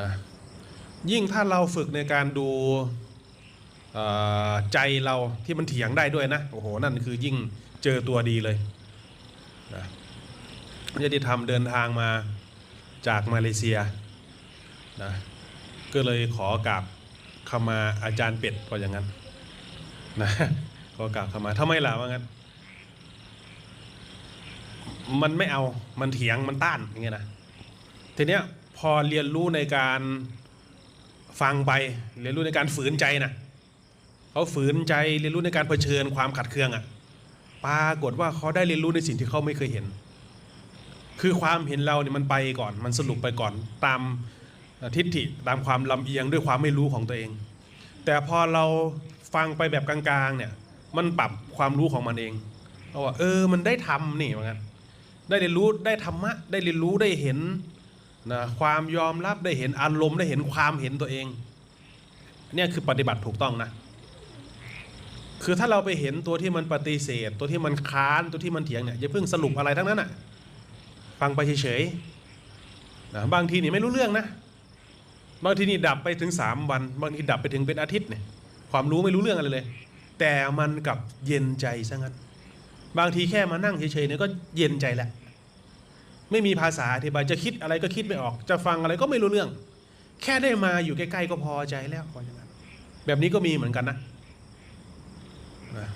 นะยิ่งถ้าเราฝึกในการดูใจเราที่มันเถียงได้ด้วยนะโอ้โหนั่นคือยิ่งเจอตัวดีเลยนะญาติธรรมเดินทางมาจากมาเลเซียนะก็เลยขอกราบขมาอาจารย์เป็ดก็อย่างนั้นนะขอกราบขมาทำไมล่ะว่างั้น มันไม่เอามันเถียงมันต้านอย่างเงี้ยนะทีเนี้ย พอเรียนรู้ในการฟังไป เรียนรู้ในการฝืนใจนะเขาฝืนใจเรียนรู้ในการเผชิญความขัดเคืองอะ่ะปรากฏว่าเขาได้เรียนรู้ในสิ่งที่เขาไม่เคยเห็น คือความเห็นเราเนี่ยมันไปก่อน มันสรุปไปก่อนตามทิฏฐิตามความลำเอียงด้วยความไม่รู้ของตัวเอง แต่พอเราฟังไปแบบกลางๆเนี่ยมันปรับความรู้ของมันเองเราว่าเออมันได้ทำนี่เหมือนกันได้เรียนรู้ได้ธรรมะได้เรียนรู้ได้เห็น นะความยอมรับได้เห็นอารมณ์ได้เห็นความเห็นตัวเองเนี่ยคือปฏิบัติถูกต้องนะ คือถ้าเราไปเห็นตัวที่มันปฏิเสธ ตัวที่มันค้านตัวที่มันเถียงเนี่ยอย่าเพิ่งสรุปอะไรทั้งนั้นอะฟังไปเฉยๆนะบางทีนี่ไม่รู้เรื่องนะ บางทีนี่ดับไปถึงสามวัน บางทีดับไปถึงเป็นอาทิตย์เนี่ยความรู้ไม่รู้เรื่องอะไรเลย แต่มันกับเย็นใจซะงั้น บางทีแค่มานั่งเฉยๆเนี่ยก็เย็นใจแล้ว ไม่มีภาษาอธิบายจะคิดอะไรก็คิดไม่ออก จะฟังอะไรก็ไม่รู้เรื่อง แค่ได้มาอยู่ใกล้ๆก็พอใจแล้วพออย่างนั้นแบบนี้ก็มีเหมือนกันนะนะ